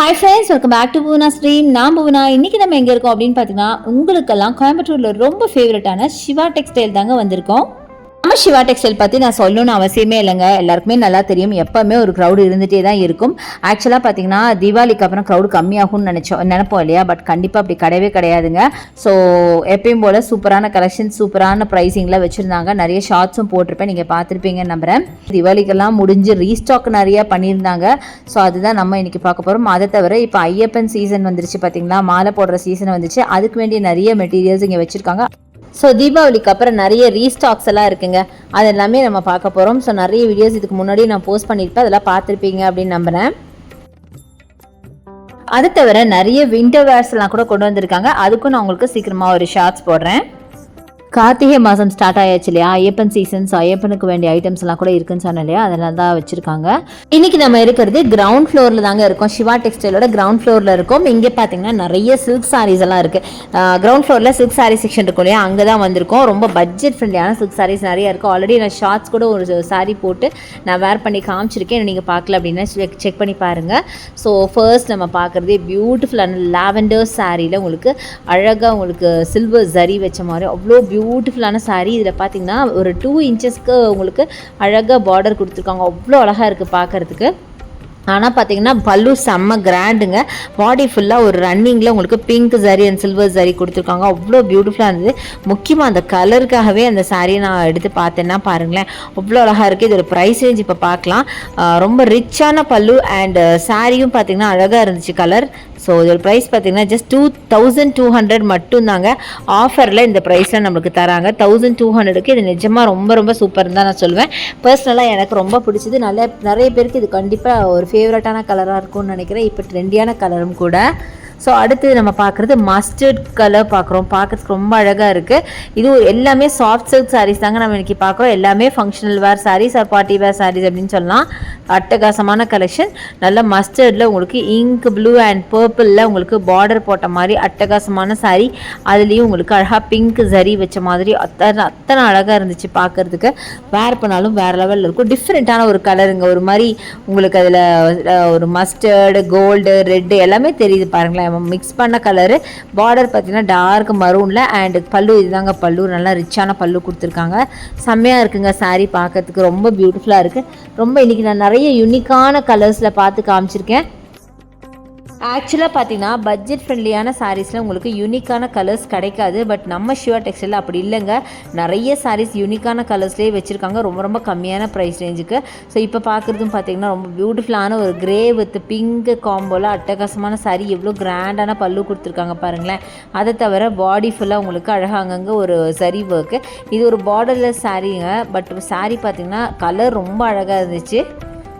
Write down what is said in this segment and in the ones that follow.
Hi friends welcome back to Bhuvana stream நான் புவனா இன்னைக்கு நம்ம எங்கே இருக்கோம் அப்படின்னு பார்த்தீங்கன்னா உங்களுக்கெல்லாம் கோயம்புத்தூரில் ரொம்ப ஃபேவரட்டான சிவா டெக்ஸ்டைல் தாங்க வந்திருக்கோம். நம்ம சிவா டெக்ஸ்டைல் பற்றி நான் சொல்லணும்னு அவசியமே இல்லைங்க. எல்லாருக்குமே நல்லா தெரியும். எப்போவுமே ஒரு க்ரௌடு இருந்துகிட்டே தான் இருக்கும். ஆக்சுவலாக பார்த்தீங்கன்னா தீபாவளிக்கு அப்புறம் க்ரௌடு கம்மியாகும்னு நினச்சோம் நினைப்போம் இல்லையா? பட் கண்டிப்பாக அப்படி கிடையவே கிடையாதுங்க. ஸோ எப்பயும் போல் சூப்பரான கலெக்ஷன் சூப்பரான ப்ரைஸிங்கில் வச்சுருந்தாங்க. நிறைய ஷார்ட்ஸும் போட்டிருப்பேன். நீங்கள் பார்த்துருப்பீங்கன்னு நம்புகிறேன் தீபாவளிக்கெல்லாம் முடிஞ்சு ரீஸ்டாக் நிறைய பண்ணியிருந்தாங்க. ஸோ அதுதான் நம்ம இன்றைக்கி பார்க்க போகிறோம் அதை தவிர இப்போ ஐயப்பன் சீசன் வந்துருச்சு பார்த்தீங்களா மாலை போடுற சீசன் வந்துச்சு. அதுக்கு வேண்டிய நிறைய மெட்டீரியல்ஸ் இங்கே வச்சுருக்காங்க. ஸோ தீபாவளிக்கு அப்புறம் நிறைய ரீஸ்டாக்ஸ் எல்லாம் இருக்குங்க. அது எல்லாமே நம்ம பார்க்க போகிறோம் ஸோ நிறைய வீடியோஸ் இதுக்கு முன்னாடி நான் போஸ்ட் பண்ணியிருப்பேன். அதெல்லாம் பார்த்துருப்பீங்க அப்படின்னு நம்புகிறேன் அது தவிர நிறைய விண்டர் வேர்ஸ்லாம் கூட கொண்டு வந்திருக்காங்க. அதுக்கும் நான் உங்களுக்கு சீக்கிரமாக ஒரு ஷார்ட்ஸ் போடுறேன். கார்த்திகை மாதம் ஸ்டார்ட் ஆயாச்சு இல்லையா? ஐயப்பன் சீசன்ஸ் ஐயப்பனுக்கு வேண்டிய ஐட்டம்ஸ் எல்லாம் கூட இருக்குன்னு சொன்னேன் இல்லையா? அதெல்லாம் தான் வச்சிருக்காங்க. இன்னைக்கு நம்ம இருக்கிறது கிரவுண்ட் ஃப்ளோரில் தாங்க இருக்கும். சிவா டெக்ஸ்டைலோட கிரவுண்ட் ஃப்ளோரில் இருக்கும். இங்கே பார்த்தீங்கன்னா நிறைய சில்க் சாரீஸ் எல்லாம் இருக்கு. கிரவுண்ட் ஃப்ளோரில் சில்க் சாரீ செக்ஷன் இருக்கும் இல்லையா? அங்கே தான் வந்திருக்கோம். ரொம்ப பட்ஜெட் ஃப்ரெண்ட்லியான சில்க் சாரீஸ் நிறைய இருக்கும் ஆல்ரெடி நான் ஷார்ட்ஸ் கூட ஒரு சாரீ போட்டு நான் வேர் பண்ணி காமிச்சிருக்கேன். நீங்கள் பார்க்கல அப்படின்னா செக் பண்ணி பாருங்கள் ஸோ ஃபர்ஸ்ட் நம்ம பார்க்குறதே பியூட்டிஃபுல்லான லாவெண்டர் சாரியில் உங்களுக்கு அழகாக உங்களுக்கு சில்வர் ஜரி வச்ச மாதிரி அவ்வளோ பியூட்டிஃபுல்லான சாரீ இதில் பார்த்தீங்கன்னா ஒரு டூ இன்ச்சஸ்க்கு உங்களுக்கு அழகாக பார்டர் கொடுத்துருக்காங்க. அவ்வளோ அழகாக இருக்குது பார்க்குறதுக்கு ஆனால் பார்த்தீங்கன்னா பல்லு செம்ம கிராண்டுங்க பாடி ஃபுல்லாக ஒரு ரன்னிங்கில் உங்களுக்கு பிங்க் சரி அண்ட் சில்வர் சரி கொடுத்துருக்காங்க. அவ்வளோ பியூட்டிஃபுல்லாக இருந்தது. முக்கியமாக அந்த கலருக்காகவே அந்த சாரியை நான் எடுத்து பார்த்தேன்னா பாருங்களேன். அவ்வளோ அழகாக இருக்குது இதோட ப்ரைஸ் ரேஞ்ச் இப்போ பார்க்கலாம். ரொம்ப ரிச்சான பல்லு அண்ட் சாரியும் பார்த்தீங்கன்னா அழகாக இருந்துச்சு கலர் ஸோ இதோட ப்ரைஸ் பார்த்தீங்கன்னா just two thousand two hundred மட்டும்தாங்க. ஆஃபரில் இந்த ப்ரைஸில் நம்மளுக்கு தராங்க. தௌசண்ட் டூ ஹண்ட்ரடுக்கு இது நிஜமாக ரொம்ப ரொம்ப சூப்பர் தான் நான் சொல்லுவேன் பர்சனலாக எனக்கு ரொம்ப பிடிச்சது. நல்ல நிறைய பேருக்கு இது கண்டிப்பாக ஒரு ஃபேவரட்டான கலராக இருக்கும்னு நினைக்கிறேன். இப்போ ட்ரெண்டியான கலரும் கூட ஸோ அடுத்தது நம்ம பார்க்குறது மஸ்டர்ட் கலர் பார்க்குறோம். பார்க்கறதுக்கு ரொம்ப அழகாக இருக்குது இது எல்லாமே சாஃப்ட் சில்க் சாரீஸ் தாங்க நம்ம இன்றைக்கி பார்க்குறோம். எல்லாமே functional wear sarees are party wear sarees அப்படின்னு சொல்லலாம். அட்டகாசமான கலெக்ஷன் நல்ல மஸ்டர்டில் உங்களுக்கு இங்க் ப்ளூ அண்ட் பர்பிளில் உங்களுக்கு பார்டர் போட்ட மாதிரி அட்டகாசமான சாரீ அதுலேயும் உங்களுக்கு அழகாக பிங்க் ஜரி வச்ச மாதிரி அத்தனை அத்தனை அழகாக இருந்துச்சு பார்க்கறதுக்கு. வேர் பண்ணாலும் வேறு லெவலில் இருக்கும். டிஃப்ரெண்ட்டான ஒரு கலருங்க ஒரு மாதிரி உங்களுக்கு அதில் ஒரு மஸ்டர்டு கோல்டு ரெட்டு எல்லாமே தெரியுது பாருங்களேன். மிக்ஸ் பண்ண கலரு பார்டர் பார்த்தீங்கன்னா டார்க் மரூனில் அண்ட் பல்லு இதுதாங்க பல்லு. நல்லா ரிச்சான பல்லு கொடுத்துருக்காங்க. செம்மையாக இருக்குங்க சாரீ பார்க்கறதுக்கு ரொம்ப பியூட்டிஃபுல்லாக இருக்குது ரொம்ப இன்றைக்கி நான் நிறைய யூனிக்கான கலர்ஸில் பார்த்து காமிச்சிருக்கேன். ஆக்சுவலாக பார்த்தீங்கன்னா பட்ஜெட் ஃப்ரெண்ட்லியான சாரீஸில் உங்களுக்கு யூனிக்கான கலர்ஸ் கிடைக்காது. பட் நம்ம ஷிவா டெக்ஸ்டைலில் அப்படி இல்லைங்க. நிறைய சாரீஸ் யூனிக்கான கலர்ஸ்லேயே வச்சுருக்காங்க. ரொம்ப ரொம்ப கம்மியான ப்ரைஸ் ரேஞ்சுக்கு ஸோ இப்போ பார்க்குறதும் பார்த்தீங்கன்னா ரொம்ப பியூட்டிஃபுல்லான ஒரு கிரே வித் பிங்க் காம்போவில் அட்டகாசமான சாரீ எவ்வளோ கிராண்டான பல்லு கொடுத்துருக்காங்க பாருங்களேன். அதை தவிர பாடி ஃபுல்லாக உங்களுக்கு அழகாங்கங்க ஒரு சரி ஒர்க்கு இது ஒரு பார்டர்லெஸ் சாரீங்க பட் சாரீ பார்த்தீங்கன்னா கலர் ரொம்ப அழகாக இருந்துச்சு.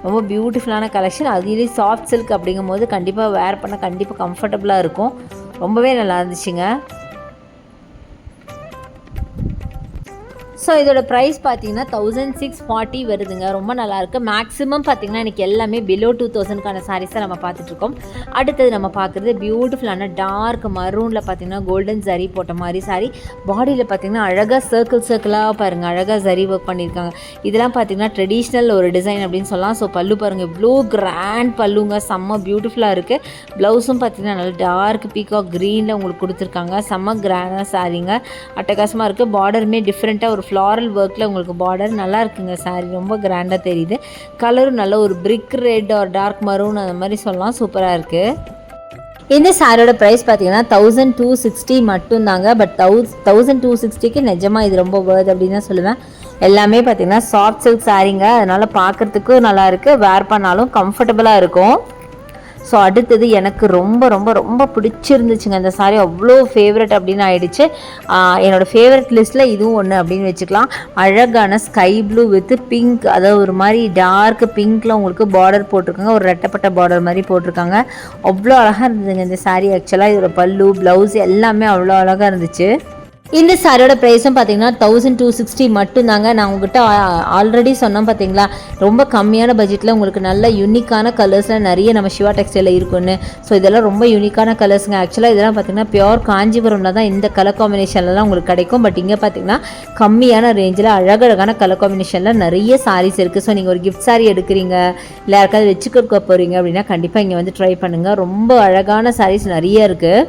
ரொம்ப பியூட்டிஃபுல்லான கலெக்ஷன் அதுலேயே சாஃப்ட் சில்க் அப்படிங்கும்போது கண்டிப்பாக வேர் பண்ண கண்டிப்பாக கம்ஃபர்டபுளாக இருக்கும். ரொம்பவே நல்லா இருந்துச்சுங்க. ஸோ இதோட ப்ரைஸ் பார்த்தீங்கன்னா தௌசண்ட் சிக்ஸ் ஃபார்ட்டி வருதுங்க. ரொம்ப நல்லாயிருக்கு. மேக்ஸிமம் பார்த்தீங்கன்னா எனக்கு எல்லாமே பிலோ டூ தௌசண்ட்கான சாரீஸை நம்ம பார்த்துட்ருக்கோம் அடுத்தது நம்ம பார்க்குறது பியூட்டிஃபுல்லான டார்க் மரூனில் பார்த்தீங்கன்னா கோல்டன் ஜரி போட்ட மாதிரி சாரி பாடியில் பார்த்தீங்கன்னா அழகாக சர்க்கிள் சர்க்கிளாக பாருங்கள் அழகாக ஜரி ஒர்க் பண்ணியிருக்காங்க. இதெல்லாம் பார்த்தீங்கன்னா ட்ரெடிஷ்னல் ஒரு டிசைன் அப்படின்னு சொல்லலாம். ஸோ பல்லு பாருங்கள் இவ்வளோ கிராண்ட் பல்லுங்க. செம்ம பியூட்டிஃபுல்லாக இருக்குது ப்ளவுஸும் பார்த்தீங்கன்னா நல்லா டார்க் பீகாக் க்ரீனில் உங்களுக்கு கொடுத்துருக்காங்க. செம்ம கிராண்டாக சாரீங்க அட்டகாசமாக இருக்குது பார்டருமே டிஃப்ரெண்ட்டாக ஒரு ஃப்ளாரல் ஒர்க்கில் உங்களுக்கு பார்டர் நல்லா இருக்குங்க சாரீ ரொம்ப கிராண்டாக தெரியுது. கலரும் நல்ல ஒரு பிரிக் ரெட் ஒரு டார்க் மரூன் அந்த மாதிரி சொல்லலாம். சூப்பராக இருக்குது இந்த சாரியோட ப்ரைஸ் பார்த்தீங்கன்னா தௌசண்ட் டூ சிக்ஸ்டி மட்டும்தாங்க. பட் தௌஸ் தௌசண்ட் டூ சிக்ஸ்டிக்கு நிஜமாக இது ரொம்ப வேர்த் அப்படின்னு தான் சொல்லுவேன். எல்லாமே பார்த்தீங்கன்னா சாஃப்ட் சில்க் சாரீங்க அதனால் பார்க்குறதுக்கும் நல்லாயிருக்கு வேர் பண்ணாலும் கம்ஃபர்டபுளாக இருக்கும். ஸோ அடுத்தது எனக்கு ரொம்ப ரொம்ப ரொம்ப பிடிச்சிருந்துச்சுங்க. அந்த சாரி அவ்வளோ ஃபேவரட் அப்படின்னு ஆயிடுச்சு. என்னோடய என்னோட ஃபேவரட் லிஸ்ட்டில் இதுவும் ஒன்று அப்படின்னு வச்சுக்கலாம். அழகான ஸ்கை ப்ளூ வித் பிங்க் அதாவது ஒரு மாதிரி டார்க் பிங்க்கில் உங்களுக்கு பார்டர் போட்டிருக்காங்க. ஒரு ரெட்டப்பட்ட பார்டர் மாதிரி போட்டிருக்காங்க. அவ்வளோ அழகாக இருந்ததுங்க இந்த சாரி ஆக்சுவலாக இதோட பல்லு ப்ளவுஸ் எல்லாமே அவ்வளோ அழகாக இருந்துச்சு. இந்த சாரியோட ப்ரைஸும் பார்த்தீங்கன்னா தௌசண்ட் டூ சிக்ஸ்டி மட்டும்தாங்க. நான் உங்ககிட்ட ஆல்ரெடி சொன்னோம் பார்த்தீங்களா ரொம்ப கம்மியான பட்ஜெட்டில் உங்களுக்கு நல்ல யூனிக்கான கலர்ஸில் நிறைய நம்ம சிவா டெக்ஸ்டைலில் இருக்குன்னு ஸோ இதெல்லாம் ரொம்ப யூனிக்கான கலர்ஸுங்க ஆக்சுவலாக இதெல்லாம் பார்த்தீங்கன்னா பியோர் காஞ்சிபுரமில் தான் இந்த கலர் காம்பினேஷன்லாம் உங்களுக்கு கிடைக்கும். பட் இங்கே பார்த்தீங்கன்னா கம்மியான ரேஞ்சில் அழகழகான கலர் காம்பினேஷனில் நிறைய சாரீஸ் இருக்குது ஸோ நீங்கள் ஒரு கிஃப்ட் சாரி எடுக்கிறீங்க இல்லை யாருக்காவது வச்சு கொடுக்க போகிறீங்க அப்படின்னா கண்டிப்பாக இங்கே வந்து ட்ரை பண்ணுங்கள் ரொம்ப அழகான சாரீஸ் நிறைய இருக்குது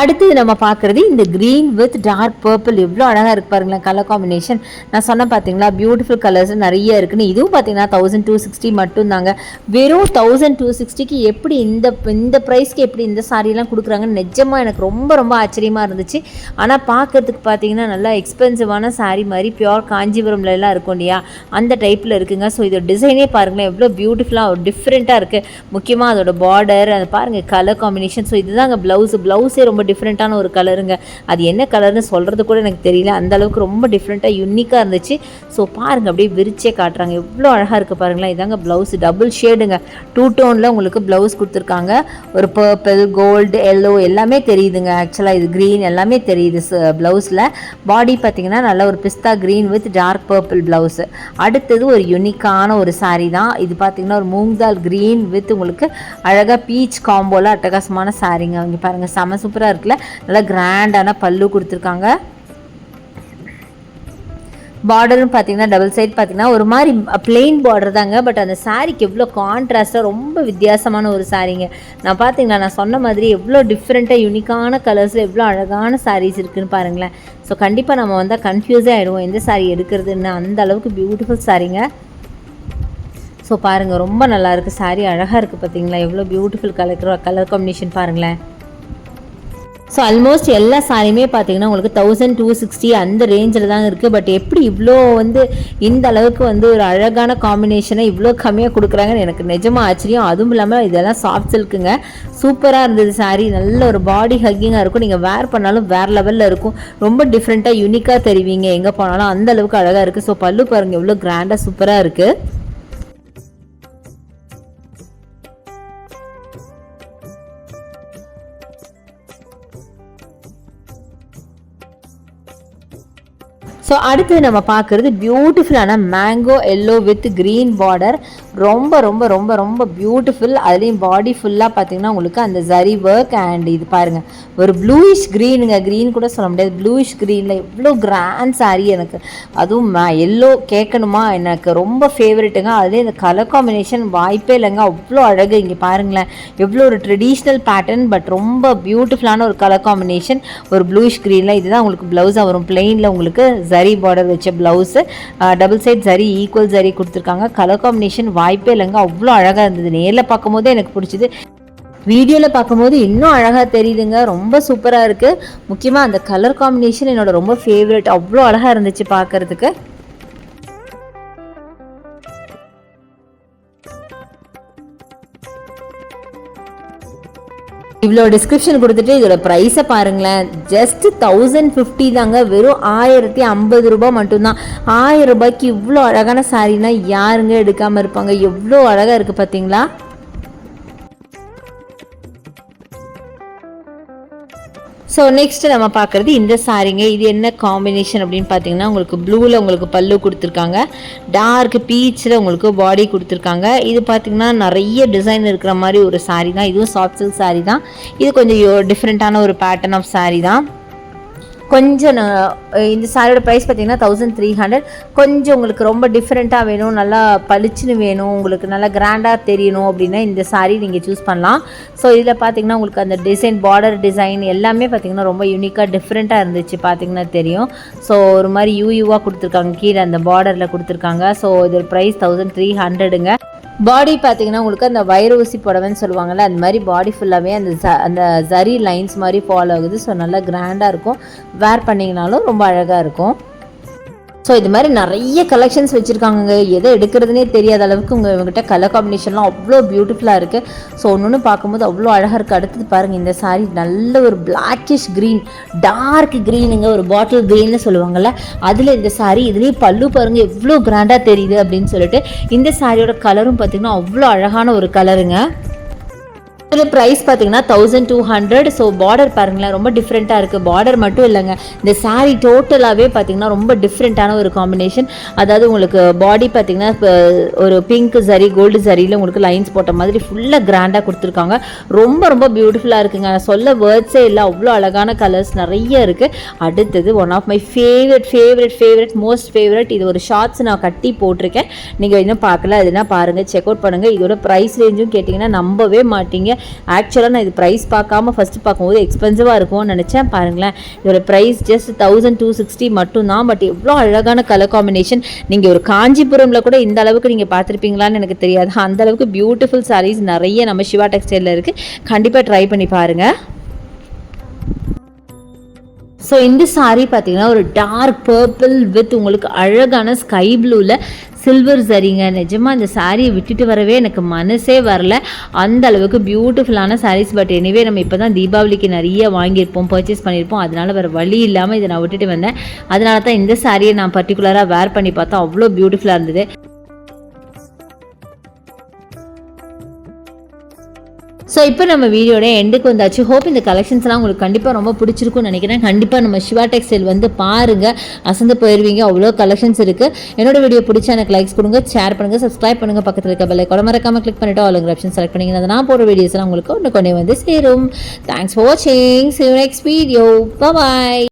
அடுத்தது நம்ம பார்க்குறது இந்த க்ரீன் வித் டார்க் பர்பிள் எவ்வளோ அழகாக இருக்கு பாருங்களேன் கலர் காம்பினேஷன் நான் சொன்னேன் பார்த்தீங்களா பியூட்டிஃபுல் கலர்ஸ் நிறைய இருக்குன்னு. இதுவும் பார்த்தீங்கன்னா தௌசண்ட் டூ சிக்ஸ்டி மட்டும்தாங்க. வெறும் தௌசண்ட் டூ சிக்ஸ்டிக்கு எப்படி இந்த இந்த ப்ரைஸ்க்கு எப்படி இந்த சாரீலாம் கொடுக்குறாங்கன்னு நிஜமாக எனக்கு ரொம்ப ரொம்ப ஆச்சரியமாக இருந்துச்சு. ஆனால் பார்க்கறதுக்கு பார்த்தீங்கன்னா நல்லா எக்ஸ்பென்சிவான சாரீ மாதிரி பியோர் காஞ்சிபுரம்ல எல்லாம் இருக்கும் இல்லையா? அந்த டைப்பில் இருக்குங்க. ஸோ இதோட டிசைனே பாருங்களேன் எவ்வளோ பியூட்டிஃபுல்லாக டிஃப்ரெண்ட்டாக இருக்குது முக்கியமாக அதோட பார்டர் அதை பாருங்கள் கலர் காம்பினேஷன் ஸோ இதுதாங்க ப்ளவுஸ் ப்ளவுஸே ரொம்ப டிஃப்ரெண்ட்டான ஒரு கலருங்க அது என்ன கலர்னு சொல்கிறது கூட எனக்கு தெரியல. அந்த அளவுக்கு ரொம்ப டிஃப்ரெண்ட்டாக யூனிக்காக இருந்துச்சு. ஸோ பாருங்கள் அப்படியே விரிச்சே காட்டுறாங்க. எவ்வளோ அழகாக இருக்குது பாருங்களேன். இதாங்க ப்ளவுஸ் டபுள் ஷேடுங்க டூ டோனில் உங்களுக்கு ப்ளவுஸ் கொடுத்துருக்காங்க. ஒரு பர்பிள் கோல்டு எல்லோ எல்லாமே தெரியுதுங்க. ஆக்சுவலாக இது க்ரீன் எல்லாமே தெரியுது ப்ளவுஸில் பாடி பார்த்தீங்கன்னா நல்ல ஒரு பிஸ்தா green with dark purple blouse அடுத்தது ஒரு யூனிக்கான ஒரு சாரீ தான். இது பார்த்தீங்கன்னா ஒரு மூங்தால் க்ரீன் வித் உங்களுக்கு அழகாக பீச் காம்போல அட்டகாசமான சாரீங்க அவங்க பாருங்கள் செம சூப்பராக இருக்குல்ல? நல்லா கிராண்டான பல்லு கொடுத்துருக்காங்க. பார்டரும் பார்த்தீங்கன்னா டபுள் சைட் பார்த்தீங்கன்னா ஒரு மாதிரி பிளெயின் பார்டர் தாங்க. பட் அந்த சாரீக்கு எவ்வளோ கான்ட்ராஸ்ட்டாக ரொம்ப வித்தியாசமான ஒரு சாரீங்க நான் பார்த்தீங்களா நான் சொன்ன மாதிரி எவ்வளோ டிஃப்ரெண்ட்டாக யூனிக்கான கலர்ஸில் எவ்வளோ அழகான சாரீஸ் இருக்குதுன்னு பாருங்களேன். ஸோ கண்டிப்பாக நம்ம வந்தால் கன்ஃபியூஸே ஆகிடுவோம் எந்த சாரீ எடுக்கிறதுன்னு அந்த அளவுக்கு பியூட்டிஃபுல் சாரீங்க ஸோ பாருங்கள் ரொம்ப நல்லாயிருக்கு இருக்குது சாரீ அழகாக இருக்குது பார்த்தீங்களா எவ்வளோ பியூட்டிஃபுல் கலர் கலர் காம்பினேஷன் பாருங்களேன். ஸோ ஆல்மோஸ்ட் எல்லா சாரியுமே பார்த்தீங்கன்னா உங்களுக்கு தௌசண்ட் டூ சிக்ஸ்டி அந்த ரேஞ்சில் தான் இருக்குது பட் எப்படி இவ்வளோ வந்து இந்த அளவுக்கு வந்து ஒரு அழகான காம்பினேஷனை இவ்வளோ கம்மியாக கொடுக்குறாங்கன்னு எனக்கு நிஜமாக ஆச்சரியம். அதுவும் இல்லாமல் இதெல்லாம் சாஃப்ட் சில்க்குங்க சூப்பராக இருந்தது சாரி நல்ல ஒரு பாடி ஹக்கிங்காக இருக்கும். நீங்கள் வேர் பண்ணாலும் வேறு லெவலில் இருக்கும். ரொம்ப டிஃப்ரெண்ட்டாக யூனிக்காக தெரிவிங்க. எங்கே போனாலும் அந்த அளவுக்கு அழகாக இருக்குது ஸோ பல்லு பாருங்கள் எவ்வளோ கிராண்டாக சூப்பராக இருக்குது ஸோ அடுத்தது நம்ம பார்க்குறது பியூட்டிஃபுல்லான mango yellow with green border ரொம்ப ரொம்ப ரொம்ப ரொம்ப பியூட்டிஃபுல் அதுலேயும் பாடி ஃபுல்லாக பார்த்தீங்கன்னா உங்களுக்கு அந்த ஜரி ஒர்க் அண்ட் இது பாருங்கள் ஒரு ப்ளூயிஷ் க்ரீனுங்க க்ரீன் கூட சொல்ல முடியாது. ப்ளூயிஷ் க்ரீனில் எவ்வளோ கிராண்ட் சாரீ எனக்கு. அதுவும் எல்லோ கேட்கணுமா எனக்கு? ரொம்ப ஃபேவரெட்டுங்க அதுலேயும் இந்த கலர் காம்பினேஷன் வாய்ப்பே இல்லைங்க. அவ்வளோ அழகு. இங்கே பாருங்களேன். எவ்வளோ ஒரு ட்ரெடிஷ்னல் பேட்டர்ன் பட் ரொம்ப பியூட்டிஃபுல்லான ஒரு கலர் காம்பினேஷன் ஒரு ப்ளூயிஷ் க்ரீனில் இதுதான் உங்களுக்கு ப்ளவுஸாக வரும். பிளெயினில் உங்களுக்கு ஜரி பார்டர் வச்ச ப்ளவுஸு டபுள் சைட் ஜரி ஈக்குவல் ஜரி கொடுத்துருக்காங்க. கலர் காம்பினேஷன் வாய்ப்பே இல்லைங்க. அவ்வளோ அழகாக இருந்தது. நேரில் பார்க்கும்போது எனக்கு பிடிச்சது. வீடியோவில் பார்க்கும்போது இன்னும் அழகாக தெரியுதுங்க. ரொம்ப சூப்பராக இருக்குது முக்கியமாக அந்த கலர் காம்பினேஷன் என்னோட ரொம்ப ஃபேவரட் அவ்வளோ அழகாக இருந்துச்சு பார்க்குறதுக்கு. இவ்வளோ டிஸ்கிரிப்ஷன் கொடுத்துட்டு இதோட ப்ரைஸை பாருங்களேன். ஜஸ்ட் தௌசண்ட் ஃபிஃப்டி தாங்க. வெறும் ஆயிரத்தி ஐம்பது ரூபாய் மட்டும்தான். ஆயிரம் ரூபாய்க்கு இவ்வளோ அழகான சாரீனா யாருங்க எடுக்காமல் இருப்பாங்க? எவ்வளோ அழகாக இருக்குது பார்த்தீங்களா ஸோ நெக்ஸ்ட் நம்ம பார்க்குறது இந்த சாரிங்க இது என்ன காம்பினேஷன் அப்படின்னு பார்த்தீங்கன்னா உங்களுக்கு ப்ளூவில் உங்களுக்கு பல்லு கொடுத்துருக்காங்க. டார்க் பீச்சில் உங்களுக்கு பாடி கொடுத்துருக்காங்க. இது பார்த்திங்கன்னா நிறைய டிசைன் இருக்கிற மாதிரி ஒரு சாரீ தான். இதுவும் சாஃப்ட் சில்க் சாரீ தான். இது கொஞ்சம் டிஃப்ரெண்ட்டான ஒரு பேட்டர்ன் ஆஃப் சாரீ தான். கொஞ்சம் நான் இந்த சாரியோட ப்ரைஸ் பார்த்தீங்கன்னா தௌசண்ட் த்ரீ ஹண்ட்ரட் கொஞ்சம் உங்களுக்கு ரொம்ப டிஃப்ரெண்ட்டாக வேணும் நல்லா பளிச்சுன்னு வேணும் உங்களுக்கு நல்லா கிராண்டாக தெரியணும் அப்படின்னா இந்த சாரீ நீங்கள் சூஸ் பண்ணலாம். ஸோ இதில் பார்த்தீங்கன்னா உங்களுக்கு அந்த டிசைன் பார்டர் டிசைன் எல்லாமே பார்த்தீங்கன்னா ரொம்ப யூனிக்காக டிஃப்ரெண்ட்டாக இருந்துச்சு பார்த்தீங்கன்னா தெரியும். ஸோ ஒரு மாதிரி யூ யூவாக கொடுத்துருக்காங்க கீழே அந்த பார்டரில் கொடுத்துருக்காங்க. ஸோ இதோட ப்ரைஸ் தௌசண்ட் த்ரீ ஹண்ட்ரடுங்க பாடி பார்த்தீங்கன்னா உங்களுக்கு அந்த வயிறு ஊசி புடவைன்னு சொல்லுவாங்கள்ல அந்த மாதிரி பாடி ஃபுல்லாகவே அந்த ஜ அந்த ஜரி லைன்ஸ் மாதிரி ஃபாலோ ஆகுது. ஸோ நல்லா கிராண்டாக இருக்கும். வேர் பண்ணிங்கனாலும் ரொம்ப அழகாக இருக்கும். ஸோ இது மாதிரி நிறைய கலெக்ஷன்ஸ் வச்சுருக்காங்க எதை எடுக்கிறதுனே தெரியாத அளவுக்கு உங்கள் இவங்ககிட்ட கலர் காம்பினேஷன்லாம் அவ்வளோ பியூட்டிஃபுல்லாக இருக்குது ஸோ ஒன்று ஒன்று பார்க்கும்போது அவ்வளோ அழகாக இருக்குது அடுத்தது பாருங்கள் இந்த சாரீ நல்ல ஒரு பிளாக்கிஷ் க்ரீன் டார்க் க்ரீனுங்க ஒரு பாட்டில் க்ரீன்னு சொல்லுவாங்கள்ல அதில் இந்த சாரீ இதுலேயே பல்லு பாருங்கள் எவ்வளோ கிராண்டாக தெரியுது அப்படின்னு சொல்லிட்டு இந்த சாரியோட கலரும் பார்த்திங்கன்னா அவ்வளோ அழகான ஒரு கலருங்க இதோட ப்ரைஸ் பார்த்தீங்கன்னா thousand two hundred so border பாருங்களேன் ரொம்ப டிஃப்ரெண்ட்டாக இருக்குது பார்டர் மட்டும் இல்லைங்க. இந்த சாரீ டோட்டலாகவே பார்த்தீங்கன்னா ரொம்ப டிஃப்ரெண்ட்டான ஒரு காம்பினேஷன் அதாவது உங்களுக்கு பாடி பார்த்தீங்கன்னா இப்போ ஒரு பிங்க் சரி கோல்டு சரியில் உங்களுக்கு லைன்ஸ் போட்ட மாதிரி ஃபுல்லாக கிராண்டாக கொடுத்துருக்காங்க. ரொம்ப ரொம்ப பியூட்டிஃபுல்லாக இருக்குங்க. நான் சொல்ல வேர்ட்ஸே இல்லை அவ்வளோ அழகான கலர்ஸ் நிறைய இருக்குது அடுத்தது one of my favourite favourite favourite most favourite இது ஒரு ஷார்ட்ஸ் நான் கட்டி போட்டிருக்கேன். நீங்கள் இன்னும் பார்க்கல அதுனா பாருங்கள் செக் அவுட் பண்ணுங்கள் இதோட ப்ரைஸ் ரேஞ்சும் கேட்டிங்கன்னா நம்பவே மாட்டீங்க. ஆக்சுவலாக நான் இது ப்ரைஸ் பார்க்காம ஃபஸ்ட்டு பார்க்கும்போது எக்ஸ்பென்சிவாக இருக்கும்னு நினச்சேன். பாருங்களேன் இதோட price just thousand two sixty மட்டும்தான். பட் எவ்வளோ அழகான கலர் காம்பினேஷன் நீங்கள் ஒரு காஞ்சிபுரமில் கூட இந்த அளவுக்கு நீங்கள் பார்த்துருப்பீங்களான்னு எனக்கு தெரியாது. அந்த அளவுக்கு பியூட்டிஃபுல் சாரீஸ் நிறைய நம்ம சிவா டெக்ஸ்டைலில் இருக்குது கண்டிப்பாக ட்ரை பண்ணி பாருங்கள் ஸோ இந்த saree பார்த்தீங்கன்னா ஒரு டார்க் பர்பிள் வித் உங்களுக்கு அழகான ஸ்கை ப்ளூவில் சில்வர் சரிங்க நிஜமாக இந்த சாரியை விட்டுட்டு வரவே எனக்கு மனசே வரல. அந்த அளவுக்கு பியூட்டிஃபுல்லான சாரீஸ் பட் எனிவே நம்ம இப்போ தான் தீபாவளிக்கு நிறைய வாங்கியிருப்போம் பர்ச்சேஸ் பண்ணியிருப்போம். அதனால் வேறு வழி இல்லாமல் இதை நான் விட்டுட்டு வந்தேன். அதனால தான் இந்த சாரியை நான் பர்டிகுலராக வேர் பண்ணி பார்த்தா அவ்வளோ பியூட்டிஃபுல்லாக இருந்தது. ஸோ இப்போ நம்ம வீடியோட எண்டுக்கு வந்தாச்சு. ஹோப் இந்த கலெக்ஷன்ஸ்லாம் உங்களுக்கு கண்டிப்பாக ரொம்ப பிடிச்சிருக்கும்னு நினைக்கிறேன். கண்டிப்பாக நம்ம சிவா டெக்ஸ்டைல் வந்து பாருங்கள் அசந்து போயிடுவீங்க அவ்வளோ கலெக்ஷன்ஸ் இருக்குது என்னோட வீடியோ பிடிச்ச எனக்கு லைக்ஸ் கொடுங்க. ஷேர் பண்ணுங்கள் சப்ஸ்கிரைப் பண்ணுங்கள் பக்கத்தில் இருக்க பெல்லை கூட மறக்காமல் கிளிக் பண்ணிவிட்டு ஆளுங்க ஆப்ஷன் செலக்ட் பண்ணிங்கன்னா நான் போடுற வீடியோஸ்லாம் உங்களுக்கு ஒன்று கொண்டே வந்து சேரும். தேங்க்ஸ் ஃபார் வாட்சிங் see you next video bye